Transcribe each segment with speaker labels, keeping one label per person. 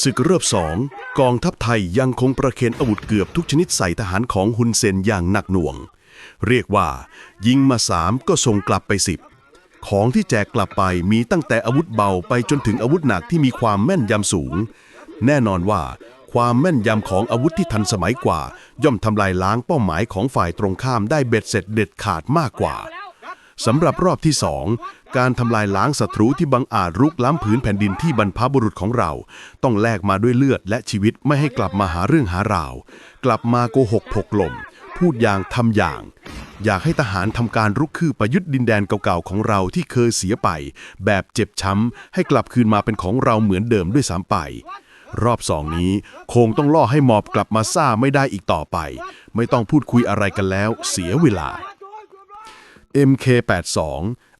Speaker 1: ศึกเรือบสองกองทัพไทยยังคงประเคนอาวุธเกือบทุกชนิดใส่ทหารของฮุนเซนอย่างหนักหน่วง เรียกว่า ยิงมาสามก็ส่งกลับไปสิบของที่แจกกลับไปมีตั้งแต่อาวุธเบาไปจนถึงอาวุธหนักที่มีความแม่นยำสูง แน่นอนว่า ความแม่นยำของอาวุธที่ทันสมัยกว่า ย่อมทำลายล้างเป้าหมายของฝ่ายตรงข้ามได้เบ็ดเสร็จเด็ดขาดมากกว่า สำหรับรอบที่สองการทำลายล้างศัตรูที่บังอาจรุกล้ำผืนแผ่นดินที่บรรพบุรุษของเรา ต้องแลกมาด้วยเลือดและชีวิตไม่ให้กลับมาหาเรื่องหาราว กลับมาโกหกพกลม พูดอย่างทำอย่าง อยากให้ทหารทำการรุกคืบประยุทธ์ดินแดนเก่าๆของเราที่เคยเสียไป แบบเจ็บช้ำให้กลับคืนมาเป็นของเราเหมือนเดิมด้วยซ้ำไปรอบสองนี้คงต้องล่อให้หมอบกลับมาซ่าไม่ได้อีกต่อไป ไม่ต้องพูดคุยอะไรกันแล้ว เสียเวลา MK82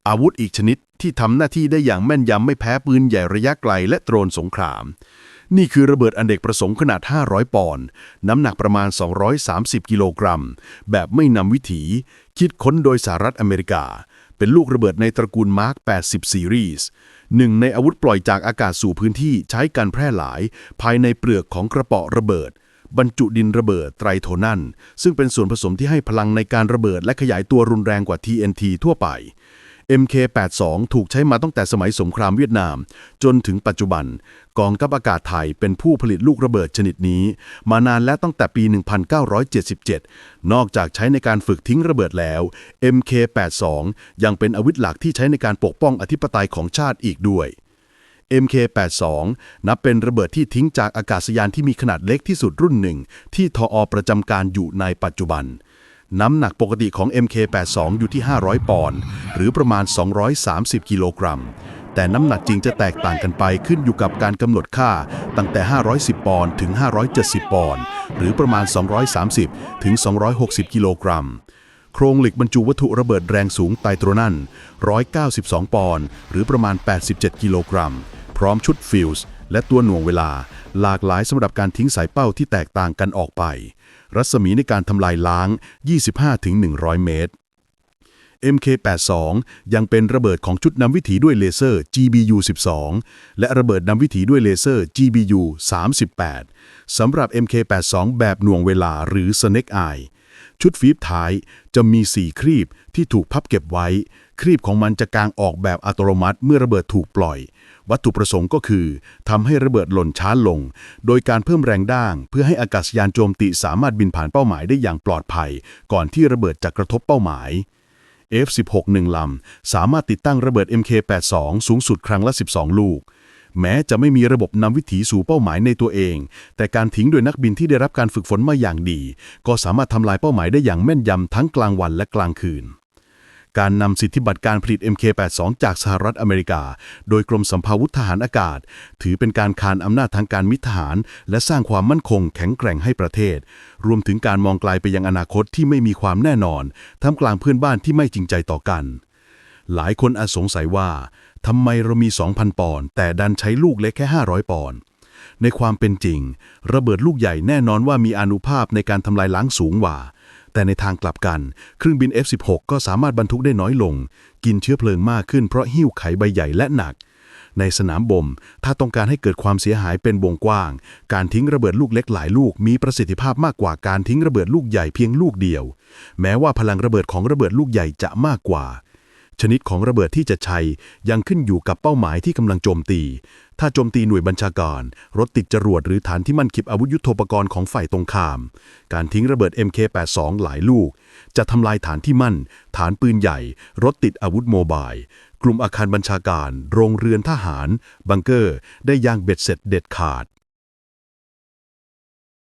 Speaker 1: อาวุธอีกชนิดที่ทำหน้าที่ได้อย่างแม่นยำไม่แพ้ปืนใหญ่ระยะไกลและโดรนสงคราม นี่คือระเบิดอันเด็กประสงค์ขนาด 500 ปอนด์น้ำหนักประมาณ 230 กิโลกรัม แบบไม่นำวิถี คิดค้นโดยสหรัฐอเมริกา เป็นลูกระเบิดในตระกูลมาร์ค80 ซีรีส์หนึ่งในอาวุธปล่อยจากอากาศสู่พื้นที่ใช้การแพร่หลาย ภายในเปลือกของกระเป๋อระเบิด บรรจุดินระเบิดไตรโทนันซึ่งเป็นส่วนผสมที่ให้พลังในการระเบิดและขยายตัวรุนแรงกว่า TNT ทั่วไป MK82 ถูกใช้มาตั้งแต่สมัยสงครามเวียดนาม จนถึงปัจจุบัน กองทัพอากาศไทยเป็นผู้ผลิตลูกระเบิดชนิดนี้ มานานและตั้งแต่ปี 1977 นอกจากใช้ในการฝึกทิ้งระเบิดแล้ว MK82 ยังเป็นอาวุธหลักที่ใช้ในการปกป้องอธิปไตยของชาติอีกด้วย MK82 นับเป็นระเบิดที่ทิ้งจากอากาศยานที่มีขนาดเล็กที่สุดรุ่นหนึ่ง ที่ทออประจำการอยู่ในปัจจุบัน น้ำหนักปกติของ MK82 อยู่ที่ 500 ปอนด์หรือประมาณ 230 กิโลกรัม แต่น้ำหนักจริงจะแตกต่างกันไปขึ้นอยู่กับการกำหนดค่าตั้งแต่ 510 ปอนด์ถึง 570 ปอนด์หรือประมาณ 230 ถึง 260 กิโลกรัมโครงเหล็กบรรจุวัตถุระเบิดแรงสูงไตรโตรนัน192 ปอนด์ หรือประมาณ 87 กิโลกรัม พร้อมชุดฟิลส์และตัวหน่วงเวลา หลากหลายสำหรับการทิ้งสายเป้าที่แตกต่างกันออกไป รัศมีในการทำลายล้าง 25-100 เมตร MK82 ยังเป็นระเบิดของชุดนำวิถีด้วยเลเซอร์ GBU-12 และระเบิดนำวิถีด้วยเลเซอร์ GBU-38 สำหรับ MK82 แบบหน่วงเวลาหรือ Snake Eye ชุดฟีบท้ายจะมี 4 ครีบที่ถูกพับเก็บไว้ ครีบของมันจะกางออกแบบอัตโนมัติเมื่อระเบิดถูกปล่อย วัตถุประสงค์ก็คือทำให้ระเบิดหล่นช้าลง โดยการเพิ่มแรงด้าง เพื่อให้อากาศยานโจมตีสามารถบินผ่านเป้าหมายได้อย่างปลอดภัย ก่อนที่ระเบิดจะกระทบเป้าหมาย F16 หนึ่งลำสามารถติดตั้งระเบิด MK82 สูงสุดครั้งละ 12 ลูก แม้จะไม่มีระบบนำวิถีสู่เป้าหมายในตัวเอง แต่การทิ้งโดยนักบินที่ได้รับการฝึกฝนมาอย่างดี ก็สามารถทำลายเป้าหมายได้อย่างแม่นยำทั้งกลางวันและกลางคืน การนำสิทธิบัตรการผลิต MK82 จากสหรัฐอเมริกา โดยกรมสัมภาวุธทหารอากาศ ถือเป็นการคานอำนาจทางการมิตรทหาร และสร้างความมั่นคงแข็งแกร่งให้ประเทศ รวมถึงการมองไกลไปยังอนาคตที่ไม่มีความแน่นอนท่ามกลางเพื่อนบ้านที่ไม่จริงใจต่อกันหลายคนอาจสงสัยว่า ทำไมเรามี 2,000 ปอนด์แต่ดันใช้ลูกเล็กแค่ 500 ปอนด์ในความเป็นจริง ระเบิดลูกใหญ่แน่นอนว่ามีอนุภาพในการทำลายล้างสูงกว่า แต่ในทางกลับกัน เครื่องบิน F16 ก็สามารถบรรทุกได้น้อยลง กินเชื้อเพลิงมากขึ้นเพราะหิ้วไขใบใหญ่และหนัก ในสนามบ่ม ถ้าต้องการให้เกิดความเสียหายเป็นวงกว้าง การทิ้งระเบิดลูกเล็กหลายลูก มีประสิทธิภาพมากกว่าการทิ้งระเบิดลูกใหญ่เพียงลูกเดียว แม้ว่าพลังระเบิดของระเบิดลูกใหญ่จะมากกว่า ชนิดของระเบิดที่จะใช้ยังขึ้นอยู่กับเป้าหมายที่กำลังโจมตี ถ้าโจมตีหน่วยบัญชาการ รถติดจรวดหรือฐานที่มั่นคิบอาวุธยุโทโธปกรณ์ของฝ่ายตรงข้าม การทิ้งระเบิด MK82 หลายลูก จะทำลายฐานที่มั่น ฐานปืนใหญ่ รถติดอาวุธโมบาย กลุ่มอาคารบัญชาการ โรงเรือนทหาร บังเกอร์ ได้อย่างเบ็ดเสร็จเด็ดขาด